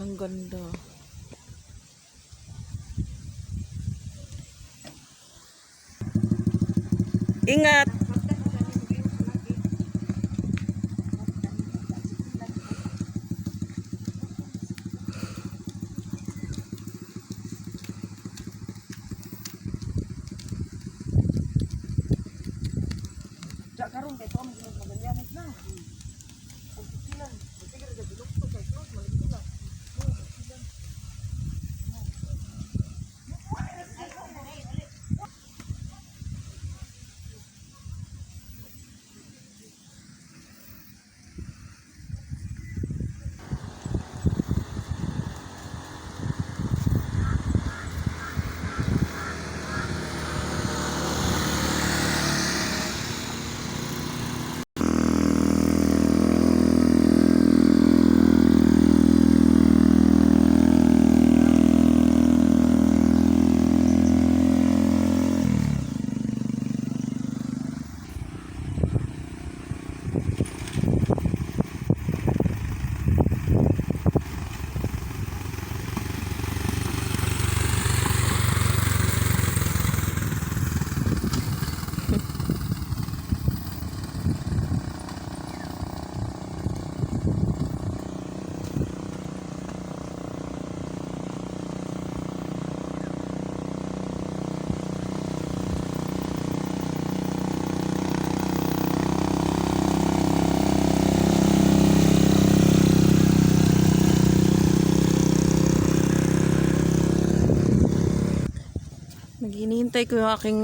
Ang ganda. Ingat! Naghinihintay ko yung aking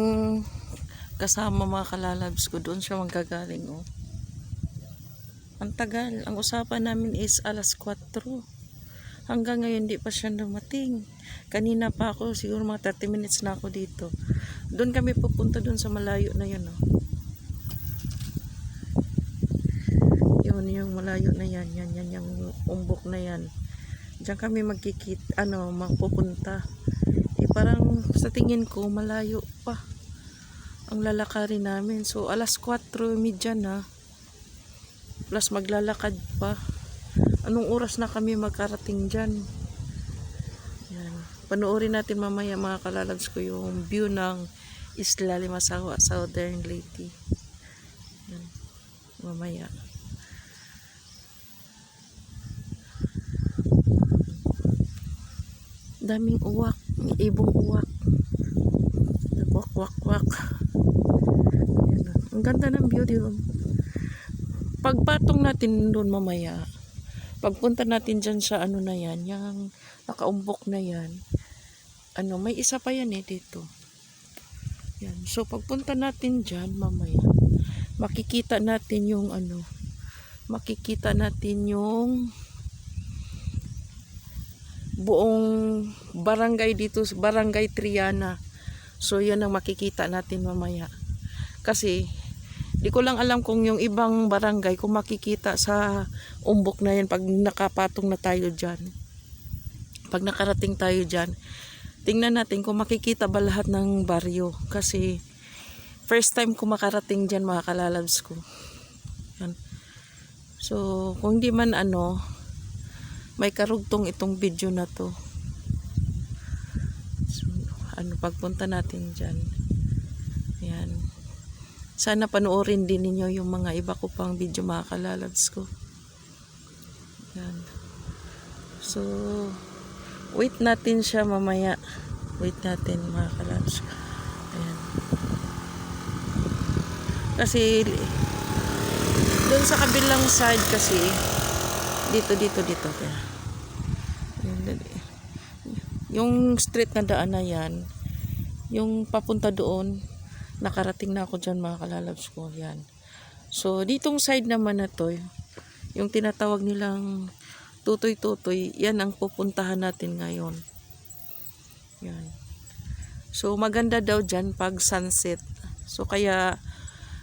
kasama mga kalalabs ko. Doon siya magagaling, oh. Ang tagal. Ang usapan namin is alas 4. Hanggang ngayon, di pa siya dumating. Kanina pa ako, siguro mga 30 minutes na ako dito. Doon kami pupunta doon sa malayo na yun, oh. Yun, yung malayo na yan. Yan, yan, yung umbok na yan. Diyan kami magkikit, ano, magpupunta. Parang sa tingin ko, malayo pa ang lalakarin namin. So, alas 4.30 na. Plus, maglalakad pa. Anong oras na kami magkarating dyan? Yan. Panoorin natin mamaya mga kalalabs ko yung view ng Isla Limasawa, Southern Leyte. Yan. Mamaya. daming uwak may ibong uwak wak wak. Wak Ayan, oh. ang ganda ng view doon pagpatong natin doon mamaya pagpunta natin dyan sa ano na yan yung nakaumbok na yan ano may isa pa yan eh dito. Yan. So pagpunta natin dyan mamaya makikita natin yung ano makikita natin yung buong barangay dito, barangay Triana. So, yan ang makikita natin mamaya. Kasi, di ko lang alam kung yung ibang barangay, kung makikita sa umbok na yan pag nakapatong na tayo dyan. Pag nakarating tayo dyan, tingnan natin kung makikita ba lahat ng baryo. Kasi, first time ko makarating dyan mga kalalabs ko. Yan. So, kung di man ano, may karugtong itong video na to. So, ano, pagpunta natin dyan. Ayan. Sana panoorin din ninyo yung mga iba ko pang video mga kalalabs ko. Ayan. So, wait natin siya mamaya. Wait natin mga kalalabs ko. Ayan. Kasi, doon sa kabilang side kasi, dito, dito, dito. Kaya. Yung street na daan na yan, yung papunta doon, nakarating na ako dyan mga kalalabs ko. Yan. So, ditong side naman na to, yung tinatawag nilang tutoy-tutoy, yan ang pupuntahan natin ngayon. Yan. So, maganda daw dyan pag sunset. So, kaya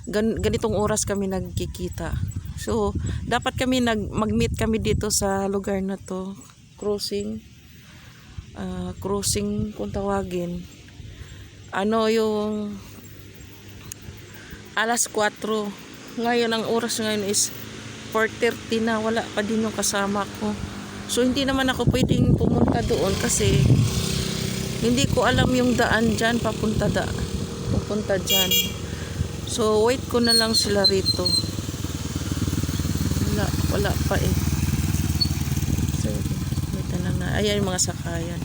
gan ganitong oras kami nagkikita. So, dapat kami nag mag-meet kami dito sa lugar na to, crossing ah, crossing kung tawagin. Ano yung alas 4. Ngayon ang oras ngayon is 4:30 na wala pa din yung kasama ko. So hindi naman ako pwedeng pumunta doon kasi hindi ko alam yung daan dyan papunta da papunta dyan. So wait ko na lang sila rito. Wala, wala pa eh. So, wait na lang na. Ayan yung mga sakayan.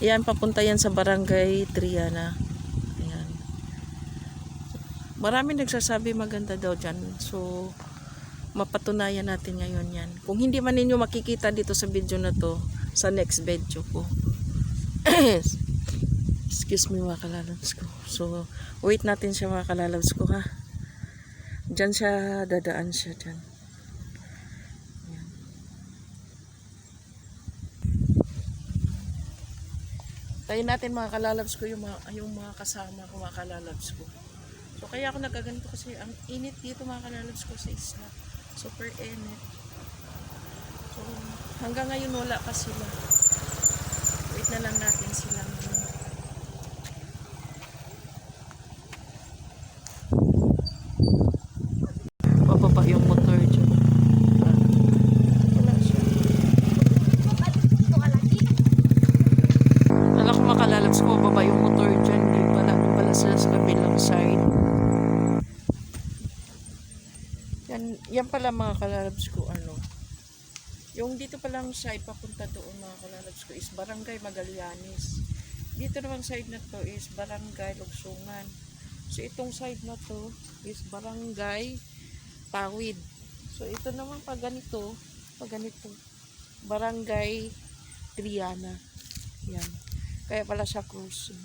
Ayan, papunta yan sa barangay Triana. Ayan. Marami nagsasabi maganda daw dyan. So, mapatunayan natin ngayon yan. Kung hindi man ninyo makikita dito sa video na to, sa next video ko. Excuse me mga kalalabs ko. So, wait natin siya mga kalalabs ko ha. Diyan siya, dadaan siya dyan. Tayo natin mga kalalabs ko yung mga, yung mga kasama ko mga kalalabs ko. So kaya ako nagaganito kasi ang init dito mga kalalabs ko sa isla. Super init. So hanggang ngayon wala pa sila. Wait na lang natin sila ngayon. Side. Yan, yan pala mga kalalabs ko ano. Yung dito palang side papunta doon mga kalalabs ko is Barangay Magallanes. Dito namang side na to is Barangay Lugsungan. So itong side na to is Barangay Tawid. So ito naman pag ganito, pag ganito, Barangay Triana. Yan. Kaya pala siya cruising.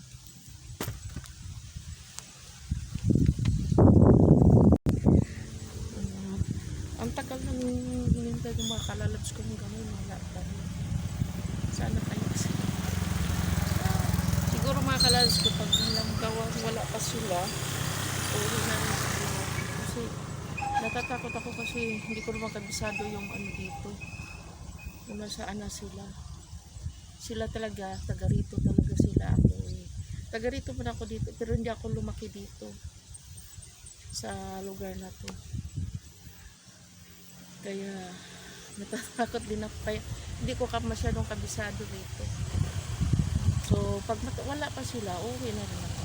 Ayan. Ang tagal nang hinintay ng mga kalalabs ko ng gano'n. Wala pa. Sana kayo siguro mga ko pag walang gawa, wala pa sila, uwi na. Kasi natatakot ako kasi hindi ko naman kabisado yung ano dito. Kung nasaan na sila. Sila talaga, taga rito talaga sila ako eh. Taga rito man ako dito, pero hindi ako lumaki dito sa lugar na to. Kaya natatakot din ako kaya hindi ko ka masyadong kabisado dito. So, pag wala pa sila, okay na rin ako.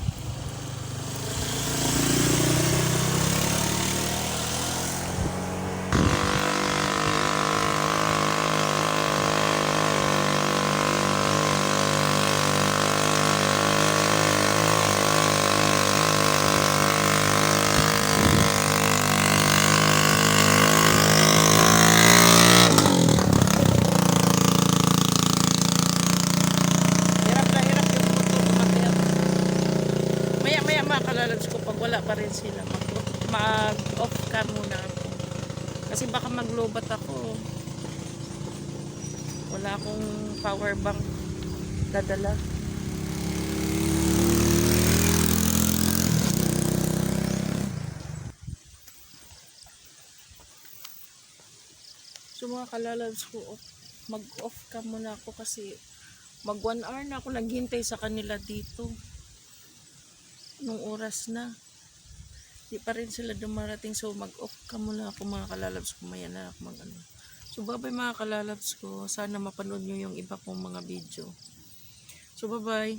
Hirap na hirap yung motor umakyat. Maya kalalabs ko pag wala pa rin sila mag, mag cam muna ako. Kasi baka maglobat ako. Wala akong power bank dadala. So mga kalalabs ko, off- mag-off cam muna ako kasi mag one hour na ako naghintay sa kanila dito. Nung oras na. Di pa rin sila dumarating so mag-off ka muna ako mga kalalabs ko. Maya na ako mag ano. So bye bye mga kalalabs ko. Sana mapanood nyo yung iba kong mga video. So bye bye.